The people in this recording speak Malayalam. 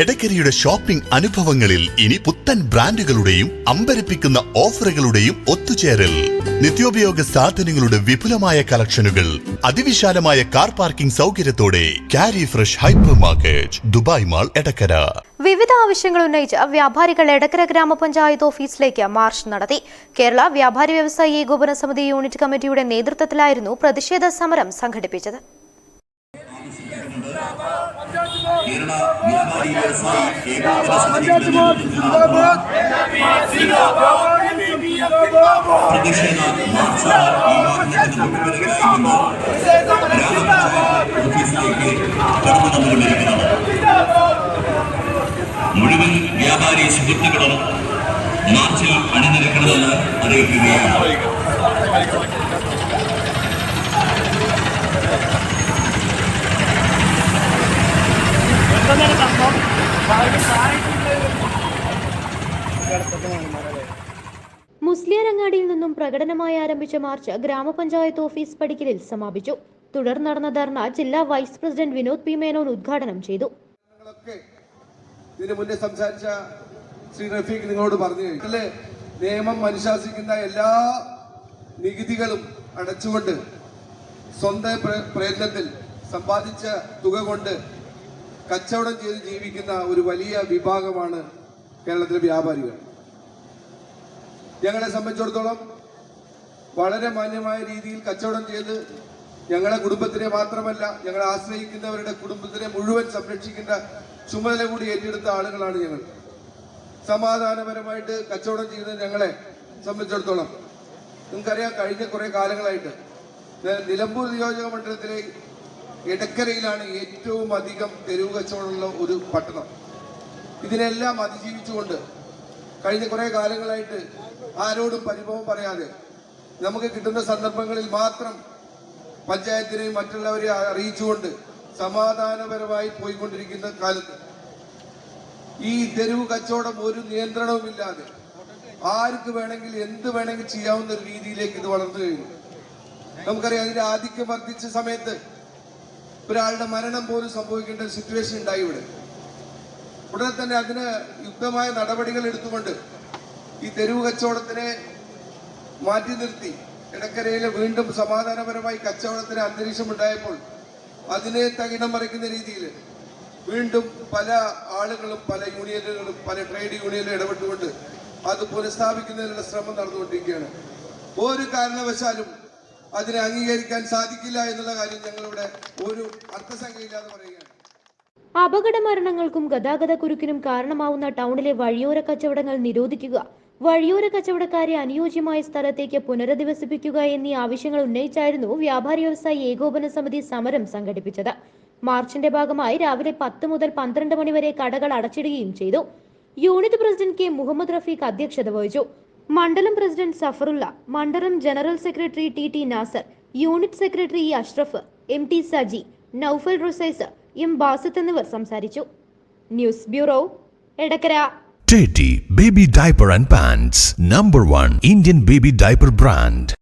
എടക്കരയുടെ ഷോപ്പിംഗ് അനുഭവങ്ങളിൽ ഇനി പുത്തൻ ബ്രാൻഡുകളുടെയും അമ്പരപ്പിക്കുന്ന ഓഫറുകളുടെയും ഒത്തുചേരൽ. നിത്യോപയോഗ സാധനങ്ങളുടെ വിപുലമായ കളക്ഷനുകൾ അതിവിശാലമായ car parking സൗകര്യത്തോടെ Carry Fresh hypermarket Dubai mall Edakkara. വിവിധ ആവശ്യങ്ങൾ ഉന്നയിച്ച് വ്യാപാരികൾ എടക്കര ഗ്രാമപഞ്ചായത്ത് ഓഫീസിലേക്ക് മാർച്ച് നടത്തി. കേരള വ്യാപാരി വ്യവസായി ഏകോപന സമിതി യൂണിറ്റ് കമ്മിറ്റിയുടെ നേതൃത്വത്തിലായിരുന്നു പ്രതിഷേധ സമരം സംഘടിപ്പിച്ചത്. കേരള വ്യാപാരി വ്യവസായി ഏകോപന സമിതി പ്രതിഷേധ മാർച്ച് ഈ വാഹനത്തിന് മുൻപിലായിരിക്കുന്നു ഗ്രാമപഞ്ചായത്ത് ഓഫീസിലേക്ക് കടന്നു വന്നുകൊണ്ടിരിക്കുന്നത് മുഴുവൻ വ്യാപാരി സുഹൃത്തുക്കളും മാർച്ചിൽ അണിനിരക്കണമെന്ന് അറിയിക്കുകയാണ്. മുസ്ലിയാരങ്ങാടിയിൽ നിന്നും പ്രകടനമായി ആരംഭിച്ച മാർച്ച് ഗ്രാമപഞ്ചായത്ത് ഓഫീസ് പടിക്കലിൽ സമാപിച്ചു. തുടർന്ന് നടന്ന ധർണ ജില്ലാ vice president Vinod P Menon ഉദ്ഘാടനം ചെയ്തു. സംസാരിച്ച ശ്രീ റഫീഖ് നിങ്ങളോട് പറഞ്ഞു നിയമം അനുശാസിക്കുന്ന എല്ലാ നികുതികളും അടച്ചുകൊണ്ട് സ്വന്തം പ്രയത്നത്തിൽ സമ്പാദിച്ച തുക കൊണ്ട് കച്ചവടം ചെയ്ത് ജീവിക്കുന്ന ഒരു വലിയ വിഭാഗമാണ് കേരളത്തിലെ വ്യാപാരികൾ. ഞങ്ങളെ സംബന്ധിച്ചിടത്തോളം വളരെ മാന്യമായ രീതിയിൽ കച്ചവടം ചെയ്ത് ഞങ്ങളെ കുടുംബത്തിനെ മാത്രമല്ല ഞങ്ങളെ ആശ്രയിക്കുന്നവരുടെ കുടുംബത്തിനെ മുഴുവൻ സംരക്ഷിക്കേണ്ട ചുമതല കൂടി ഏറ്റെടുത്ത ആളുകളാണ് ഞങ്ങൾ. സമാധാനപരമായിട്ട് കച്ചവടം ചെയ്യുന്ന ഞങ്ങളെ സംബന്ധിച്ചിടത്തോളം. നിങ്ങൾക്കറിയാം കഴിഞ്ഞ കുറേ കാലങ്ങളായിട്ട് നിലമ്പൂർ നിയോജക മണ്ഡലത്തിലെ ഇടക്കരയിലാണ് ഏറ്റവും അധികം തെരുവ് കച്ചവടമുള്ള ഒരു പട്ടണം. ഇതിനെല്ലാം അതിജീവിച്ചുകൊണ്ട് കഴിഞ്ഞ കുറെ കാലങ്ങളായിട്ട് ആരോടും പരിഭവം പറയാതെ നമുക്ക് കിട്ടുന്ന സന്ദർഭങ്ങളിൽ മാത്രം പഞ്ചായത്തിനെയും മറ്റുള്ളവരെ അറിയിച്ചുകൊണ്ട് സമാധാനപരമായി പോയിക്കൊണ്ടിരിക്കുന്ന കാലത്ത് ഈ തെരുവ് കച്ചവടം ഒരു നിയന്ത്രണവുമില്ലാതെ ആർക്ക് വേണമെങ്കിൽ എന്ത് വേണമെങ്കിൽ ചെയ്യാവുന്ന ഒരു രീതിയിലേക്ക് ഇത് വളർന്നു കഴിഞ്ഞു. നമുക്കറിയാം അതിന്റെ ആധിക്യം വർദ്ധിച്ച സമയത്ത് ഒരാളുടെ മരണം പോലും സംഭവിക്കേണ്ട സിറ്റുവേഷൻ ഉണ്ടായി ഇവിടെ. ഉടനെ തന്നെ അതിന് യുക്തമായ നടപടികൾ എടുത്തുകൊണ്ട് ഈ തെരുവ് കച്ചവടത്തിനെ മാറ്റി നിർത്തി. ഇടക്കരയിൽ വീണ്ടും സമാധാനപരമായി കച്ചവടത്തിന് അന്തരീക്ഷം ഉണ്ടായപ്പോൾ അതിനെ തകിടം മറിക്കുന്ന രീതിയിൽ വീണ്ടും പല ആളുകളും പല യൂണിയനുകളും പല ട്രേഡ് യൂണിയനും ഇടപെട്ടുകൊണ്ട് അത് പുനഃസ്ഥാപിക്കുന്നതിനുള്ള ശ്രമം നടന്നുകൊണ്ടിരിക്കുകയാണ്. ഒരു കാരണവശാലും അതിനെ അംഗീകരിക്കാൻ സാധിക്കില്ല എന്നുള്ള കാര്യം ഞങ്ങളിവിടെ ഒരു അർത്ഥസംഖ്യയില്ലാതെ പറയുകയാണ്. അപകട മരണങ്ങൾക്കും ഗതാഗത കുരുക്കിനും കാരണമാവുന്ന ടൗണിലെ വഴിയോര കച്ചവടങ്ങൾ നിരോധിക്കുക. വഴിയോര കച്ചവടക്കാരെ അനുയോജ്യമായ സ്ഥലത്തേക്ക് പുനരധിവസിപ്പിക്കുക എന്നീ ആവശ്യങ്ങൾ ഉന്നയിച്ചായിരുന്നു വ്യാപാരി വ്യവസായി ഏകോപന സമിതി സമരം സംഘടിപ്പിച്ചത്. മാർച്ചിന്റെ ഭാഗമായി രാവിലെ പത്ത് മുതൽ പന്ത്രണ്ട് മണിവരെ കടകൾ അടച്ചിടുകയും ചെയ്തു. Unit president K. Muhammad Rafeeq അധ്യക്ഷത വഹിച്ചു. മണ്ഡലം പ്രസിഡന്റ് സഫറുല്ല മണ്ഡലം general secretary T T Nasar unit secretary E Ashraf M T Saji Naufal Rusais M Basath എന്നിവർ സംസാരിച്ചു. News bureau Edakkara. Baby diaper and pants number one Indian baby diaper brand.